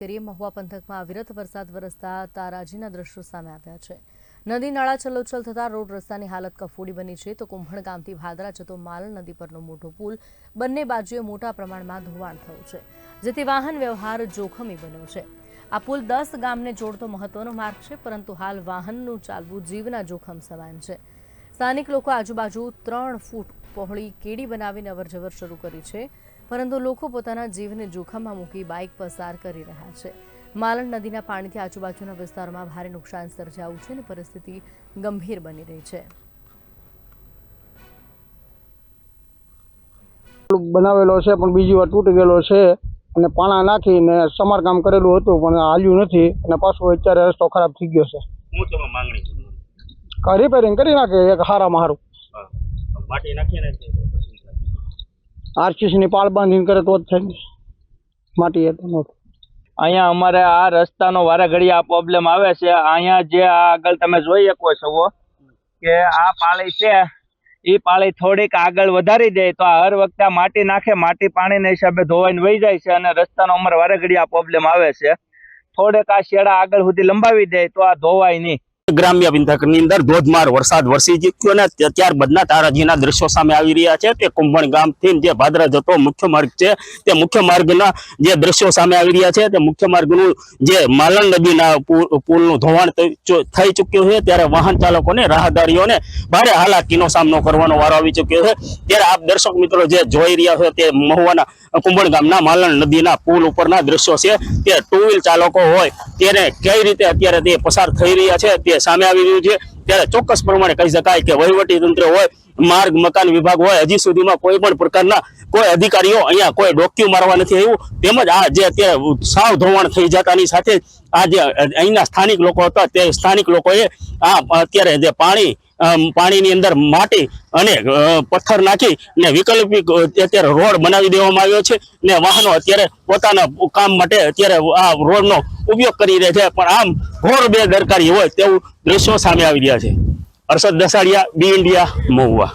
કરીએ મહુવા પંથકમાં અવિરત વરસાદ વરસતા તારાજીના દ્રશ્યો સામે આવ્યા છે. નદી નાળા છલોછલ થતા રોડ રસ્તાની હાલત કફોડી બની છે તો કુંભણ ગામથી ભાદરા જતો માલ નદી પરનો મોટો પુલ બંને બાજુએ મોટા પ્રમાણમાં ધોવાણ થયું છે, જેથી વાહન વ્યવહાર જોખમી બન્યો છે. આ પુલ દસ ગામને જોડતો મહત્વનો માર્ગ છે, પરંતુ હાલ વાહનનું ચાલવું જીવના જોખમ સમાન છે. સ્થાનિક લોકો આજુબાજુ ત્રણ ફૂટ પહોળી કેડી બનાવીને અવરજવર શરૂ કરી છે. પરંતુ લોકો પોતાના જીવને જોખમમાં મૂકી બાઇક પસાર કરી રહ્યા છે. માલણ નદીના પાણીથી આજુબાજુના વિસ્તારોમાં ભારે નુકસાન સર્જાયું છે અને પરિસ્થિતિ ગંભીર બની રહી છે. બનાવેલો છે પણ બીજી વાર તૂટી ગયેલો છે અને પાણા નાખીને સમારકામ કરેલું હતું પણ હાલ્યું નથી અને પાછું અત્યારે રસ્તો ખરાબ થઈ ગયો છે. રિપેરિંગ કરી નાખે એક હારામાં હારું. માટી નાખીને. આરસીસીની પાળ બાંધીને કરે તો જ થાય માટી. અહીંયા અમારે આ રસ્તાનો વારે ઘડી આ પ્રોબ્લેમ આવે છે. અહીંયા જે આ આગળ તમે જોઈ શકો છો કે આ પાળી છે. એ પાળી થોડીક આગળ વધારી દે તો આ હર વખતે માટી નાખે, માટી પાણીના હિસાબે ધોવાઈને વહી જાય છે અને રસ્તાનો અમારે વારે ઘડી આ પ્રોબ્લેમ આવે છે. થોડેક આ શેડા આગળ સુધી લંબાવી દે તો આ ધોવાય નહીં. ગ્રામ્ય પંથકની અંદર ધોધમાર વરસાદ વરસી ચૂક્યો ને ત્ય- ત્યારબાદના તારાજીના દ્રશ્યો સામે આવી રહ્યા છે. તે કુંભણ ગામથી જે ભાદરા જતો મુખ્ય માર્ગ છે, તે મુખ્ય માર્ગના જે દ્રશ્યો સામે આવી રહ્યા છે, તે મુખ્ય માર્ગનું જે માલણ નદીના પુલ- પુલનું ધોવાણ થઈ ચૂક્યું છે. ત્યારે વાહન ચાલકોને રાહદારીઓને ભારે હાલાકીનો સામનો કરવાનો વારો આવી ચૂક્યો છે. ત્યારે આપ દર્શક મિત્રો જે જોઈ રહ્યા છો તે મહુવાના કુંભણ ગામના માલણ નદીના પુલ ઉપરના દ્રશ્યો છે. તે ટુ વ્હીલ ચાલકો હોય તેને કઈ રીતે અત્યારે તે પસાર થઈ રહ્યા છે તે સામે આવી રહ્યું છે, ત્યારે ચોક્કસ પ્રમાણે કહી શકાય કે વહીવટી તંત્ર હોય, માર્ગ, મકાન વિભાગ હોય, હજી સુધીમાં કોઈ પણ પ્રકારના કોઈ અધિકારીઓ અહીંયા કોઈ ડોક્યુ મારવા નથી આવ્યું. તેમજ આ જે અત્યારે સાવ ધોવાણ થઈ જતાની સાથે આ જે અહીંના સ્થાનિક લોકો હતા, તે સ્થાનિક લોકોએ આ અત્યારે જે પાણી પાણીની અંદર માટી અને પથ્થર નાખી ને વૈકલ્પિક અત્યારે રોડ બનાવી દેવામાં આવ્યો છે ને વાહનો અત્યારે પોતાના કામ માટે અત્યારે આ રોડનો ઉપયોગ કરી રહ્યા છે. પણ આમ ઘોર બેદરકારી હોય તેવું દ્રશ્યો સામે આવી રહ્યા છે. Arshad Dasadiya, B India, Mahuva.